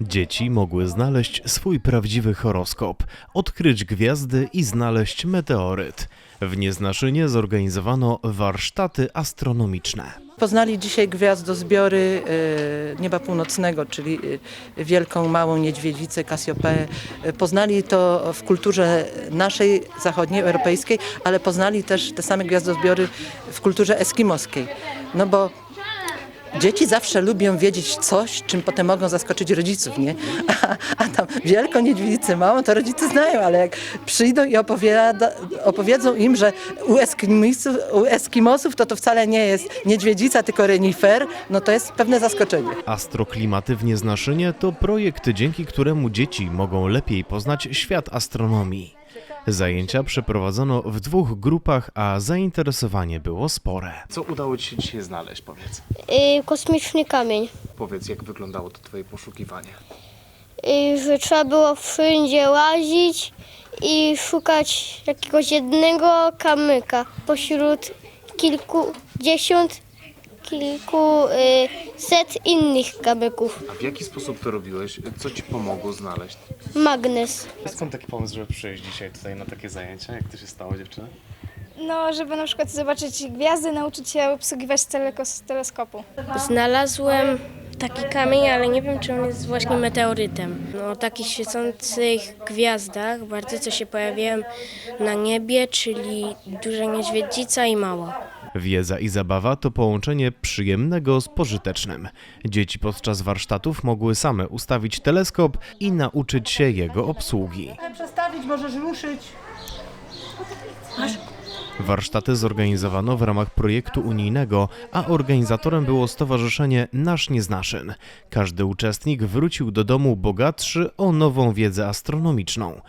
Dzieci mogły znaleźć swój prawdziwy horoskop, odkryć gwiazdy i znaleźć meteoryt. W Nieznaszynie zorganizowano warsztaty astronomiczne. Poznali dzisiaj gwiazdozbiory e, nieba północnego, czyli e, wielką, małą niedźwiedzicę Kassiopeę. E, Poznali to w kulturze naszej, zachodniej, europejskiej, ale poznali też te same gwiazdozbiory w kulturze eskimoskiej. No bo Dzieci zawsze lubią wiedzieć coś, czym potem mogą zaskoczyć rodziców, nie? A, a tam wielką niedźwiedzicę małą to rodzice znają, ale jak przyjdą i opowiada, opowiedzą im, że u Eskimosów, u Eskimosów to to wcale nie jest niedźwiedzica, tylko renifer, no to jest pewne zaskoczenie. Astroklimaty w Nieznaszynie to projekt, dzięki któremu dzieci mogą lepiej poznać świat astronomii. Zajęcia przeprowadzono w dwóch grupach, a zainteresowanie było spore. Co udało Ci się dzisiaj znaleźć, powiedz? Y, kosmiczny kamień. Powiedz, jak wyglądało to Twoje poszukiwanie? Y, że trzeba było wszędzie łazić i szukać jakiegoś jednego kamyka pośród kilkudziesiąt, kilku y, set innych kamyków. A w jaki sposób to robiłeś? Co Ci pomogło znaleźć? Magnes. Skąd taki pomysł, żeby przyjść dzisiaj tutaj na takie zajęcia? Jak to się stało, dziewczyny? No, żeby na przykład zobaczyć gwiazdy, nauczyć się obsługiwać z teleskopu. Znalazłem taki kamień, ale nie wiem, czy on jest właśnie meteorytem. No, o takich świecących gwiazdach, bardzo co się pojawiają na niebie, czyli duża niedźwiedzica i mała. Wiedza i zabawa to połączenie przyjemnego z pożytecznym. Dzieci podczas warsztatów mogły same ustawić teleskop i nauczyć się jego obsługi. Przestawić, możesz ruszyć. Warsztaty zorganizowano w ramach projektu unijnego, a organizatorem było Stowarzyszenie Nasz Nieznaszyn. Każdy uczestnik wrócił do domu bogatszy o nową wiedzę astronomiczną.